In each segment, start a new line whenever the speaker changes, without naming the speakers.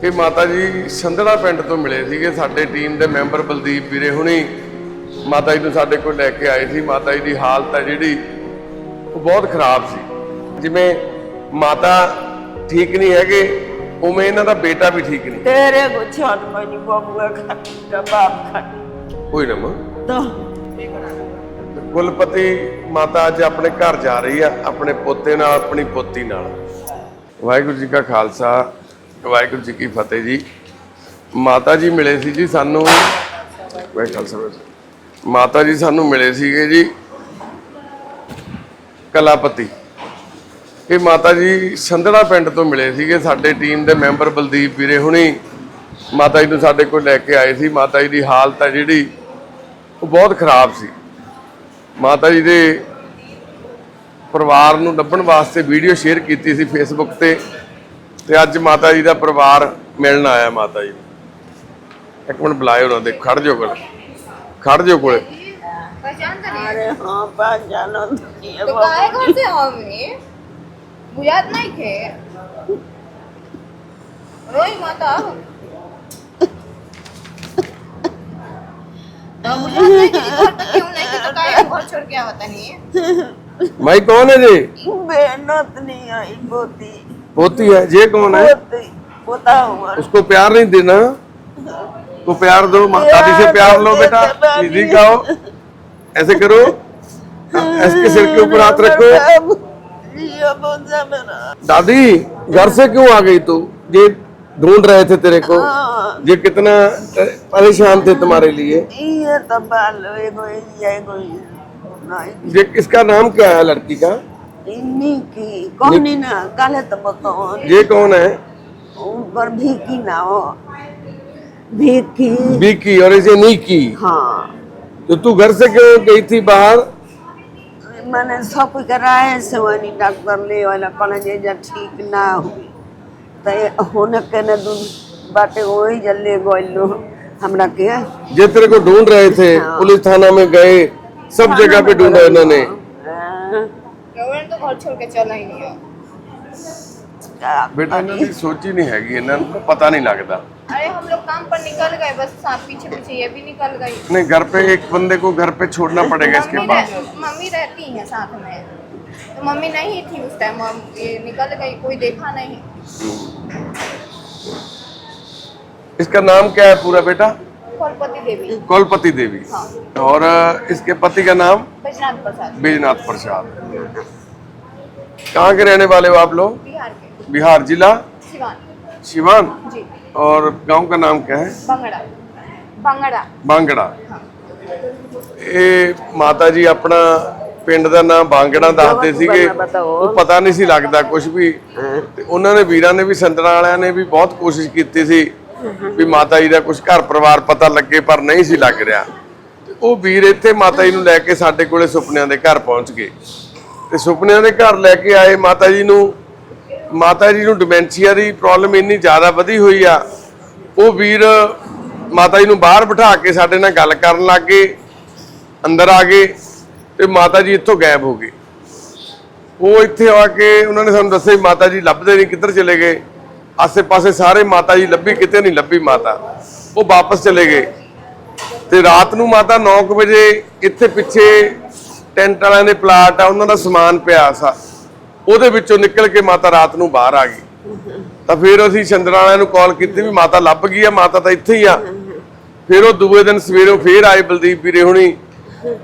ਕੇ ਮਾਤਾ ਜੀ ਸੰਧੜਾ ਪਿੰਡ ਤੋਂ ਮਿਲੇ ਸੀਗੇ ਸਾਡੇ ਟੀਮ ਦੇ ਮੈਂਬਰ ਬਲਦੀਪ ਵੀਰੇ ਹੁਣੀ। ਮਾਤਾ ਜੀ ਨੂੰ ਸਾਡੇ ਕੋਲ ਲੈ ਕੇ ਆਏ ਸੀ। ਮਾਤਾ ਜੀ ਦੀ ਹਾਲਤ ਹੈ ਜਿਹੜੀ ਉਹ ਬਹੁਤ ਖਰਾਬ ਸੀ। ਜਿਵੇਂ ਮਾਤਾ ਠੀਕ ਨਹੀਂ ਹੈਗੇ ਉਵੇਂ ਇਹਨਾਂ ਦਾ ਬੇਟਾ ਵੀ ਠੀਕ ਨਹੀਂ।
ਤੇਰੇ ਗੁਛਾਨ ਮਨੀ ਬਾਬੂਆ ਖਾਨ ਦਾ ਬਾਪ ਖਾਨ
ਕੋਈ ਨਾ ਮਾਂ।
ਤਾਂ
ਕੁਲਪਤੀ ਮਾਤਾ ਅੱਜ ਆਪਣੇ ਘਰ ਜਾ ਰਹੀ ਆ, ਆਪਣੇ ਪੋਤੇ ਨਾਲ, ਆਪਣੀ ਪੋਤੀ ਨਾਲ। ਵਾਹਿਗੁਰੂ ਜੀ ਕਾ ਖਾਲਸਾ, ਵਾਹਿਗੁਰੂ ਜੀ ਕੀ ਫਤਿਹ ਜੀ। ਮਾਤਾ ਜੀ ਮਿਲੇ ਸੀ ਜੀ ਸਾਨੂੰ। ਵਾਹਿਗੁਰੂ ਖਾਲਸਾ ਮਾਤਾ ਜੀ ਸਾਨੂੰ ਮਿਲੇ ਸੀਗੇ ਜੀ, ਕਲਾਪਤੀ। ਇਹ ਮਾਤਾ ਜੀ ਸੰਧੜਾ ਪਿੰਡ ਤੋਂ ਮਿਲੇ ਸੀਗੇ, ਸਾਡੇ ਟੀਮ ਦੇ ਮੈਂਬਰ ਬਲਦੀਪ ਵੀਰੇ ਹੁਣੀ। ਮਾਤਾ ਜੀ ਨੂੰ ਸਾਡੇ ਕੋਲ ਲੈ ਕੇ ਆਏ ਸੀ। ਮਾਤਾ ਜੀ ਦੀ ਹਾਲਤ ਹੈ ਜਿਹੜੀ, ਉਹ ਬਹੁਤ ਖਰਾਬ ਸੀ। ਮਾਤਾ ਜੀ ਦੇ ਪਰਿਵਾਰ ਨੂੰ ਲੱਭਣ ਵਾਸਤੇ ਵੀਡੀਓ ਸ਼ੇਅਰ ਕੀਤੀ ਸੀ ਫੇਸਬੁੱਕ ਤੇ ਤੇ ਅੱਜ ਮਾਤਾ ਜੀ ਦਾ ਪਰਿਵਾਰ ਮਿਲਣ ਆਇਆ ਮਾਤਾ ਜੀ ਨੂੰ। ਇੱਕ ਮਿੰਟ ਬੁਲਾਇਓ ਨਾ ਦੇ ਖੜ ਜਾਓ ਕੋਲ ਖੜ ਜਾਓ ਕੋਲੇ
पहचानता नहीं
अरे हाँ पहचानो ये
तो
वो
काय घर से हो मी याद नहीं थे रोई माता तो मुझे नहीं कि घर में क्यों नहीं थे तो काय घर छोड़ के आवता नहीं है।
माई कौन है जी?
मेहनत नहीं आई पोती
पोती है ये कौन है?
पोती
उसको प्यार नहीं देना। तो प्यार दो दादी से प्यार लो बेटा। दीदी का हो ऐसे करो। इसके सिर के ऊपर हाथ रखो। दादी घर से क्यों आ गई तू? ये ढूंढ रहे थे तेरे को।
हाँ
ये कितना परेशान थे तुम्हारे लिए?
ये तो एगो ये एगो ये
इसका नाम क्या है लड़की का?
इन्हीं की कौन ना काले तो बताओ
ये कौन है?
ऊपर भी की ना हो। भी की
बीकी और इसे नीकी।
हाँ।
तो तू घर से क्यों गई थी बाहर?
मैंने सब कराए से वही डॉक्टर ले वाला कहना जा ठीक ना हुई तो होने के न दून बाटे वही जल्दी गोइलो हमरा के
ये तेरे को ढूंढ रहे थे
हाँ।
पुलिस थाना में गए सब जगह पे ढूंढा इन्होंने
हाँ,
गवर्नमेंट तो घर छोड़ के चला ही नहीं है
क्या-
ਬੇਟਾ ਇਹਨਾਂ ਦੀ ਸੋਚੀ ਨਹੀਂ ਹੈਗੀ ਇਹਨਾਂ ਨੂੰ ਪਤਾ ਨਹੀਂ ਲੱਗਦਾ
अरे हम लोग काम पर निकल गए बस साथ पीछे पीछे ये भी निकल गई
नहीं घर पे एक बंदे को घर पे छोड़ना पड़ेगा इसके
मम्मी
पास
रह- मम्मी रहती हैं साथ में तो मम्मी नहीं थी उस टाइम ये निकल गई कोई देखा नहीं
इसका नाम क्या है पूरा बेटा
फलपति देवी
कौलपति देवी
हाँ
और अ, इसके पति का नाम
बैजनाथ प्रसाद
बैजनाथ प्रसाद कहाँ के रहने वाले हो आप लोग
बिहार के
बिहार जिला
सिवान
सिवान
जी
और गांव का नाम क्या है
बंगड़ा बंगड़ा
ਬਾਂਗੜਾ
हाँ
ਇਹ ਮਾਤਾ ਜੀ ਆਪਣਾ ਪਿੰਡ ਦਾ ਨਾਮ ਬਾਂਗੜਾ ਦੱਸਦੇ ਸੀਗੇ ਉਹ ਪਤਾ ਨਹੀਂ ਸੀ ਲੱਗਦਾ ਕੁਝ ਵੀ ਤੇ ਉਹਨਾਂ ਨੇ ਵੀਰਾਂ ਨੇ ਵੀ ਸੰਤਰਾ ਵਾਲਿਆਂ ਨੇ ਵੀ ਬਹੁਤ ਕੋਸ਼ਿਸ਼ ਕੀਤੀ ਸੀ ਵੀ ਮਾਤਾ ਜੀ ਦਾ ਕੁਝ ਘਰ ਪਰਿਵਾਰ ਪਤਾ ਲੱਗੇ ਪਰ ਨਹੀਂ ਸੀ ਲੱਗ ਰਿਹਾ। ਉਹ ਵੀਰ ਇੱਥੇ ਮਾਤਾ ਜੀ ਨੂੰ ਲੈ ਕੇ ਸਾਡੇ ਕੋਲੇ ਸੁਪਨਿਆਂ ਦੇ ਘਰ ਪਹੁੰਚ ਗਏ। ਤੇ ਸੁਪਨਿਆਂ ਦੇ ਘਰ ਲੈ ਕੇ ਆਏ ਮਾਤਾ ਜੀ ਨੂੰ। ਮਾਤਾ ਜੀ ਨੂੰ ਡਿਮੈਂਸ਼ੀਆ ਦੀ ਪ੍ਰੋਬਲਮ ਇੰਨੀ ਜ਼ਿਆਦਾ ਵਧੀ ਹੋਈ ਆ। ਉਹ ਵੀਰ ਮਾਤਾ ਜੀ ਨੂੰ ਬਾਹਰ ਬਿਠਾ ਕੇ ਸਾਡੇ ਨਾਲ ਗੱਲ ਕਰਨ ਲੱਗ ਗਏ। ਅੰਦਰ ਆ ਗਏ ਤੇ ਮਾਤਾ ਜੀ ਇੱਥੋਂ ਗਾਇਬ ਹੋ ਗਏ। ਉਹ ਇੱਥੇ ਆ ਕੇ ਉਹਨਾਂ ਨੇ ਸਾਨੂੰ ਦੱਸਿਆ ਮਾਤਾ ਜੀ ਲੱਭਦੇ ਨਹੀਂ, ਕਿੱਧਰ ਚਲੇ ਗਏ? ਆਸੇ-ਪਾਸੇ ਸਾਰੇ ਮਾਤਾ ਜੀ, ਲੱਭੀ ਕਿਤੇ ਨਹੀਂ ਲੱਭੀ ਮਾਤਾ। ਉਹ ਵਾਪਸ ਚਲੇ ਗਏ। ਤੇ ਰਾਤ ਨੂੰ ਮਾਤਾ 9 ਵਜੇ ਇੱਥੇ ਪਿੱਛੇ ਟੈਂਟ ਵਾਲਿਆਂ ਦੇ ਪਲਾਟ ਆ, ਉਹਨਾਂ ਦਾ ਸਮਾਨ ਪਿਆ ਸਾ। ਉਹਦੇ ਵਿੱਚੋਂ ਨਿਕਲ ਕੇ ਮਾਤਾ ਰਾਤ ਨੂੰ ਬਾਹਰ ਆ ਗਈ। ਤਾਂ ਫਿਰ ਅਸੀਂ ਚੰਦਰਾ ਵਾਲਿਆਂ ਨੂੰ ਕਾਲ ਕੀਤੀ ਵੀ ਮਾਤਾ ਲੱਭ ਗਈ ਆ, ਮਾਤਾ ਤਾਂ ਇੱਥੇ ਹੀ ਆ। ਫਿਰ ਉਹ ਦੂਏ ਦਿਨ ਸਵੇਰੋਂ ਫੇਰ ਆਏ ਬਲਦੀਪ ਵੀਰੇ ਹੁਣੀ।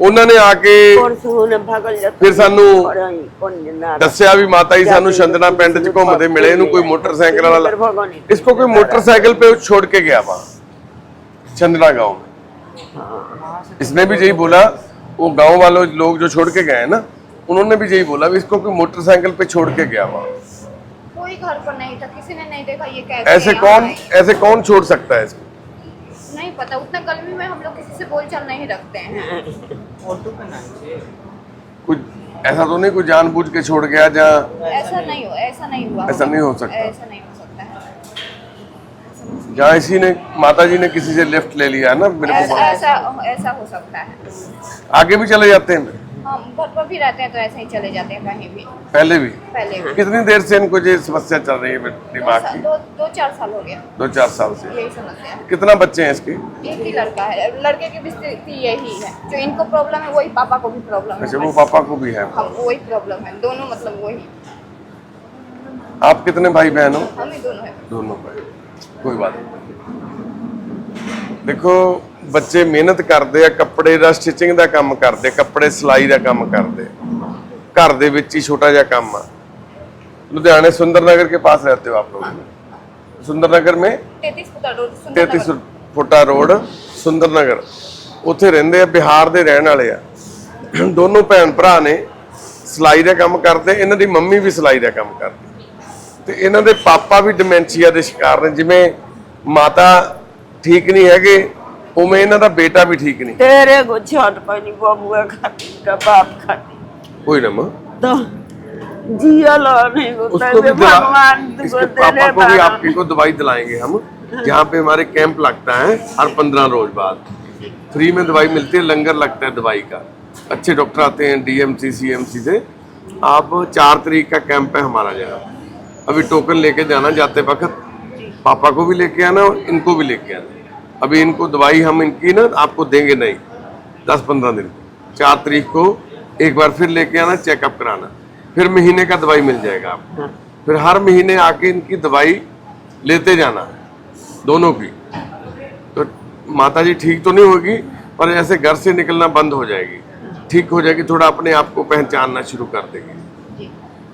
ਉਹਨਾਂ ਨੇ ਆ ਕੇ
कौन से होने भागल जाता
ਫਿਰ ਸਾਨੂੰ
और यही कौन जना
ਦੱਸਿਆ ਵੀ ਮਾਤਾ ਜੀ ਸਾਨੂੰ ਚੰਦਨਾ ਪਿੰਡ 'ਚ ਘੁੰਮਦੇ ਮਿਲੇ ਇਹਨੂੰ ਕੋਈ ਮੋਟਰਸਾਈਕਲ ਵਾਲਾ
भगवानी
इसको कोई मोटरसाइकिल पे छोड़ के गया वहां चंदना गांव में इसने भी यही बोला वो गांव वालों लोग जो छोड़ के गए हैं ना उन्होंने भी यही बोला भी इसको कोई मोटरसाइकिल पे छोड़ के गया वहां
कोई घर पर नहीं था किसी ने नहीं देखा ये कैसे
ऐसे
यहाँ
कौन
आए।
ऐसे कौन छोड़ सकता है इसको
नहीं पता उतना गर्मी में हम लोग किसी से बोलचाल नहीं रखते हैं।
कुछ ऐसा तो नहीं कोई जानबूझ के छोड़ गया जहाँ
ऐसा नहीं हो ऐसा नहीं हुआ।
ऐसा नहीं हो सकता।
ऐसा नहीं हो सकता है।
जहाँ इसी ने माता जी ने किसी से लिफ्ट ले लिया है ना मेरे को
ऐसा ऐसा हो सकता है।
आगे भी चले जाते हैं।
हाँ, घर पर भी रहते हैं तो ऐसे ही चले जाते हैं कहीं भी।
पहले भी?
पहले भी
कितनी देर से इनको ये समस्या चल रही है दिमाग की?
दो, दो चार साल हो गया।
दो चार साल से।
यही समस्या
कितना बच्चे हैं इसके?
एक ही लड़का है। लड़के की भी स्थिति यही है। जो इनको प्रॉब्लम है वही पापा को भी प्रॉब्लम है।
अच्छा, वो पापा को भी है।
हाँ, वही प्रॉब्लम है। दोनों मतलब वही।
आप कितने भाई बहन हो?
हम ही दोनों है।
दोनों भाई। कोई बात नहीं। देखो ਬੱਚੇ ਮਿਹਨਤ ਕਰਦੇ ਆ ਕੱਪੜੇ ਦਾ ਸਟਿਚਿੰਗ ਦਾ ਕੰਮ ਕਰਦੇ ਕੱਪੜੇ ਸਿਲਾਈ ਦਾ ਕੰਮ ਕਰਦੇ ਘਰ ਦੇ ਵਿੱਚ ਹੀ ਛੋਟਾ ਜਿਹਾ ਕੰਮ ਆ ਲੁਧਿਆਣੇ ਸੁੰਦਰ ਨਗਰ के पास रहते हो आप लोग सुंदर नगर में
तैतीस फुटा रोड सुंदर
33 ਫੁੱਟਾ ਰੋਡ ਸੁੰਦਰ ਨਗਰ ਉੱਥੇ ਰਹਿੰਦੇ ਆ ਬਿਹਾਰ ਦੇ ਰਹਿਣ ਵਾਲੇ ਆ ਦੋਨੋਂ ਭੈਣ ਭਰਾ ਨੇ ਸਿਲਾਈ ਦਾ ਕੰਮ ਕਰਦੇ ਇਹਨਾਂ ਦੀ ਮੰਮੀ ਵੀ ਸਿਲਾਈ ਦਾ ਕੰਮ ਕਰਦੀ ਤੇ ਇਹਨਾਂ ਦੇ ਪਾਪਾ ਵੀ ਡਿਮੈਂਸ਼ੀਆ ਦੇ ਸ਼ਿਕਾਰ ਨੇ ਜਿਵੇਂ ਮਾਤਾ ਠੀਕ ਨਹੀਂ ਹੈਗੇ ਉਵੇਂ ਇਹਨਾਂ ਦਾ ਬੇਟਾ ਵੀ ਠੀਕ ਨਹੀਂ
तेरे को छोट पानी बबुआ खाती का बाप खाती
कोई ना माँ
तो जिया लो नहीं होता
उसको भी
है
दिला
भगवान
इसके
को
पापा
तेरे
को भी
बारा-
आपकी को दवाई दिलाएंगे हम जहाँ पे हमारे कैंप लगता है हर पंद्रह रोज बाद फ्री में दवाई मिलती है लंगर लगता है दवाई का अच्छे डॉक्टर आते हैं डीएमसी सीएमसी से आप चार तारीख का कैंप है हमारा जहाँ अभी टोकन लेके जाना जाते वक्त पापा को भी लेके आना और इनको भी लेके आना अभी इनको दवाई हम इनकी ना आपको देंगे नहीं। दस पंद्रह दिन। चार तारीख को एक बार फिर लेके आना चेकअप कराना। फिर महीने का दवाई मिल जाएगा आपको। फिर हर महीने आके इनकी दवाई लेते जाना दोनों की। तो माता जी ठीक तो नहीं होगी पर ऐसे घर से निकलना बंद हो जाएगी। ठीक हो जाएगी थोड़ा अपने आप को पहचानना शुरू कर देगी।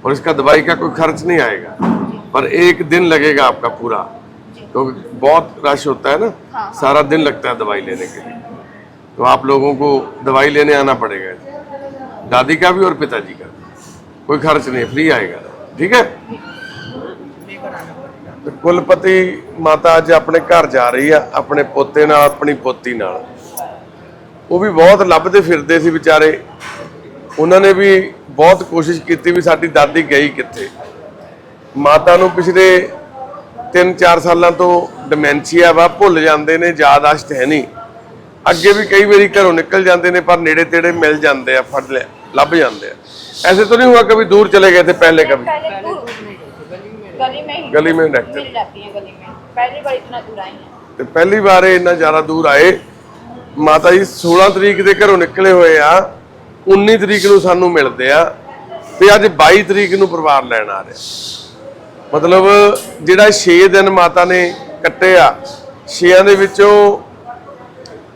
और इसका दवाई का कोई खर्च नहीं आएगा। पर एक दिन लगेगा आपका पूरा। क्योंकि बहुत रश होता है ना
हाँ।
सारा दिन लगता है दवाई लेने के लिए तो आप लोगों को दवाई लेने आना पड़ेगा दादी का भी और पिताजी का भी कोई खर्च नहीं है फ्री आएगा ठीक है ਤੇ ਕੁਲਪਤੀ ਮਾਤਾ ਅੱਜ ਆਪਣੇ ਘਰ ਜਾ ਰਹੀ ਆ ਆਪਣੇ ਪੋਤੇ ਨਾਲ ਆਪਣੀ ਪੋਤੀ ਨਾਲ ਉਹ ਵੀ ਬਹੁਤ ਲੱਭਦੇ ਫਿਰਦੇ ਸੀ ਵਿਚਾਰੇ ਉਹਨਾਂ ਨੇ ਵੀ ਬਹੁਤ ਕੋਸ਼ਿਸ਼ ਕੀਤੀ ਵੀ ਸਾਡੀ ਦਾਦੀ ਗਈ ਕਿੱਥੇ ਮਾਤਾ ਨੂੰ ਪਿਛਲੇ 3-4 ਸਾਲਾਂ ਤੋਂ ਡਿਮੈਂਸ਼ੀਆ ਵਾ ਭੁੱਲ ਜਾਂਦੇ ਨੇ ਯਾਦਾਸ਼ਤ ਹੈ ਨਹੀਂ ਅੱਗੇ ਵੀ ਕਈ ਵਾਰੀ ਘਰੋਂ ਨਿਕਲ ਜਾਂਦੇ ਨੇ ਪਰ ਨੇੜੇ ਤੇੜੇ ਮਿਲ ਜਾਂਦੇ ਆ ਫੜ ਲੈ ਲੱਭ ਜਾਂਦੇ ਆ ऐसे तो नहीं हुआ कभी दूर चले गए थे पहले कभी
पहले दूर गली में ही
गली में रहते
मिल जाती है गली में पहली बार इतना दूर आई है
ਤੇ ਪਹਿਲੀ ਵਾਰ ਇਹ ਇੰਨਾ ਜ਼ਿਆਦਾ ਦੂਰ ਆਏ ਮਾਤਾ ਜੀ 16 ਤਰੀਕ ਦੇ ਘਰੋਂ ਨਿਕਲੇ ਹੋਏ ਆ 19 ਤਰੀਕ ਨੂੰ ਸਾਨੂੰ ਮਿਲਦੇ ਆ ਤੇ ਅੱਜ 22 ਤਰੀਕ ਨੂੰ ਪਰਿਵਾਰ ਲੈਣ ਆ ਰਿਹਾ ਮਤਲਬ ਜਿਹੜਾ 6 ਦਿਨ ਮਾਤਾ ਨੇ ਕੱਟੇ ਆ 6ਾਂ ਦੇ ਵਿੱਚੋਂ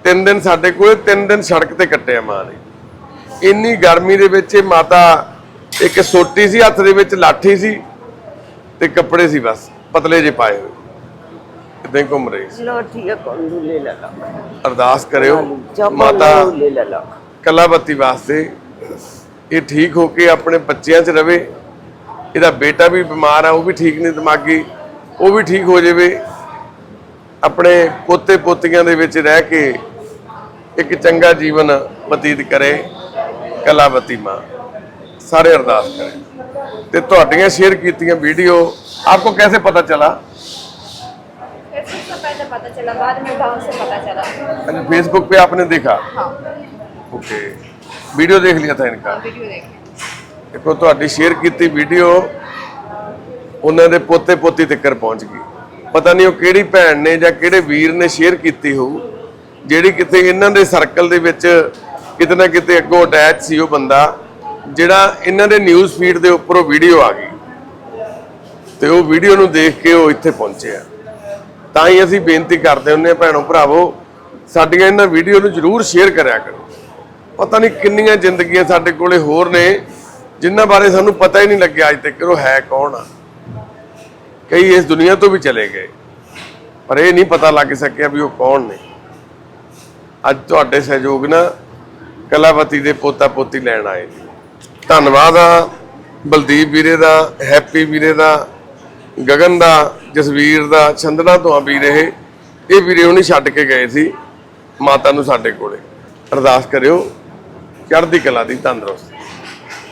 3 ਦਿਨ ਸਾਡੇ ਕੋਲੇ ਤਿੰਨ ਦਿਨ ਸੜਕ ਤੇ ਕੱਟੇ ਆ ਮਾਂ ਨੇ। ਇੰਨੀ ਗਰਮੀ ਦੇ ਵਿੱਚ ਇਹ ਮਾਤਾ ਇੱਕ ਸੋਟੀ ਸੀ ਹੱਥ ਦੇ ਵਿੱਚ ਲਾਠੀ ਸੀ ਤੇ ਕੱਪੜੇ ਸੀ ਬਸ ਪਤਲੇ ਜੇ ਪਾਏ ਹੋਏ। ਕਿਤੇ ਘੁੰਮ ਰਹੀ ਸੀ।
ਲੋਠੀਆ ਕੋਂਡੂ ਲੈ ਲਾ।
ਅਰਦਾਸ ਕਰਿਓ ਮਾਤਾ
ਕੱਲਾ
ਬੱਤੀ ਵਾਸਤੇ ਇਹ ਠੀਕ ਹੋ ਕੇ ਆਪਣੇ ਬੱਚਿਆਂ 'ਚ ਰਵੇ ਇਹਦਾ ਬੇਟਾ ਵੀ ਬਿਮਾਰ ਆ ਉਹ ਵੀ ਠੀਕ ਨਹੀਂ ਦਿਮਾਗੀ ਉਹ ਵੀ ਠੀਕ ਹੋ ਜਾਵੇ ਆਪਣੇ ਪੋਤੇ ਪੋਤੀਆਂ ਦੇ ਵਿੱਚ ਰਹਿ ਕੇ ਇੱਕ ਚੰਗਾ ਜੀਵਨ ਬਤੀਤ ਕਰੇ ਕਲਾਵਤੀ ਮਾਂ ਸਾਰੇ ਅਰਦਾਸ ਕਰੇ ਤੇ ਤੁਹਾਡੀਆਂ ਸ਼ੇਅਰ ਕੀਤੀਆਂ ਵੀਡੀਓ ਆਪਕੋ कैसे पता चला
फेसबुक से पहले पता चला बाद में गांव से पता चला
अच्छा फेसबुक पे आपने देखा
हाँ
ओके वीडियो देख लिया था इनका
वीडियो देखे
ਦੇਖੋ ਤੁਹਾਡੀ ਸ਼ੇਅਰ ਕੀਤੀ ਵੀਡੀਓ ਉਹਨਾਂ ਦੇ ਪੋਤੇ ਪੋਤੀ ਤੱਕ ਪਹੁੰਚ ਗਈ। ਪਤਾ ਨਹੀਂ ਉਹ ਕਿਹੜੀ ਭੈਣ ਨੇ ਜਾਂ ਕਿਹੜੇ ਵੀਰ ਨੇ ਸ਼ੇਅਰ ਕੀਤੀ ਹੋਊ, ਜਿਹੜੀ ਕਿਤੇ ਇਹਨਾਂ ਦੇ ਸਰਕਲ ਦੇ ਵਿੱਚ ਕਿਤੇ ਨਾ ਕਿਤੇ ਅੱਗੋਂ ਅਟੈਚ ਸੀ ਉਹ ਬੰਦਾ, ਜਿਹੜਾ ਇਹਨਾਂ ਦੇ ਨਿਊਜ਼ ਫੀਡ ਦੇ ਉੱਪਰ ਉਹ ਵੀਡੀਓ ਆ ਗਈ। ਤੇ ਉਹ ਵੀਡੀਓ ਨੂੰ ਦੇਖ ਕੇ ਉਹ ਇੱਥੇ ਪਹੁੰਚਿਆ ਤਾਂ ਹੀ ਅਸੀਂ ਬੇਨਤੀ ਕਰਦੇ ਹੁੰਦੇ ਹਾਂ, ਭੈਣੋ ਭਰਾਵੋ, ਸਾਡੀਆਂ ਇਹਨਾਂ ਵੀਡੀਓ ਨੂੰ ਜਰੂਰ ਸ਼ੇਅਰ ਕਰਿਆ ਕਰੋ। ਪਤਾ ਨਹੀਂ ਕਿੰਨੀਆਂ ਜ਼ਿੰਦਗੀਆਂ ਸਾਡੇ ਕੋਲੇ ਹੋਰ ਨੇ ਜਿਨ੍ਹਾਂ ਬਾਰੇ ਸਾਨੂੰ ਪਤਾ ਹੀ ਨਹੀਂ ਲੱਗਿਆ ਅੱਜ ਤੱਕ ਉਹ ਹੈ ਕੌਣ ਆ। ਕਈ ਇਸ ਦੁਨੀਆ ਤੋਂ ਵੀ ਚਲੇ ਗਏ। ਪਰ ਇਹ ਨਹੀਂ ਪਤਾ ਲੱਗ ਸਕਿਆ ਵੀ ਉਹ ਕੌਣ ਨੇ। ਅੱਜ ਤੁਹਾਡੇ ਸਹਿਯੋਗ ਨਾਲ ਕਲਾਵਤੀ ਦੇ ਪੋਤਾ ਪੋਤੀ ਲੈਣ ਆਏ ਧੰਨਵਾਦ ਆ ਬਲਦੀਪ ਵੀਰੇ ਦਾ, ਹੈਪੀ ਵੀਰੇ ਦਾ, ਗਗਨ ਦਾ, ਜਸਵੀਰ ਦਾ ਚੰਦਨਾ ਤੋਂ ਆ ਵੀਰ ਇਹ। ਇਹ ਵੀਰੇ ਉਹਨੇ ਛੱਡ ਕੇ ਗਏ ਸੀ ਮਾਤਾ ਨੂੰ ਸਾਡੇ ਕੋਲੇ। ਅਰਦਾਸ ਕਰਿਓ, ਚੜ੍ਹਦੀ ਕਲਾ ਦੀ ਤੰਦਰੁਸਤੀ।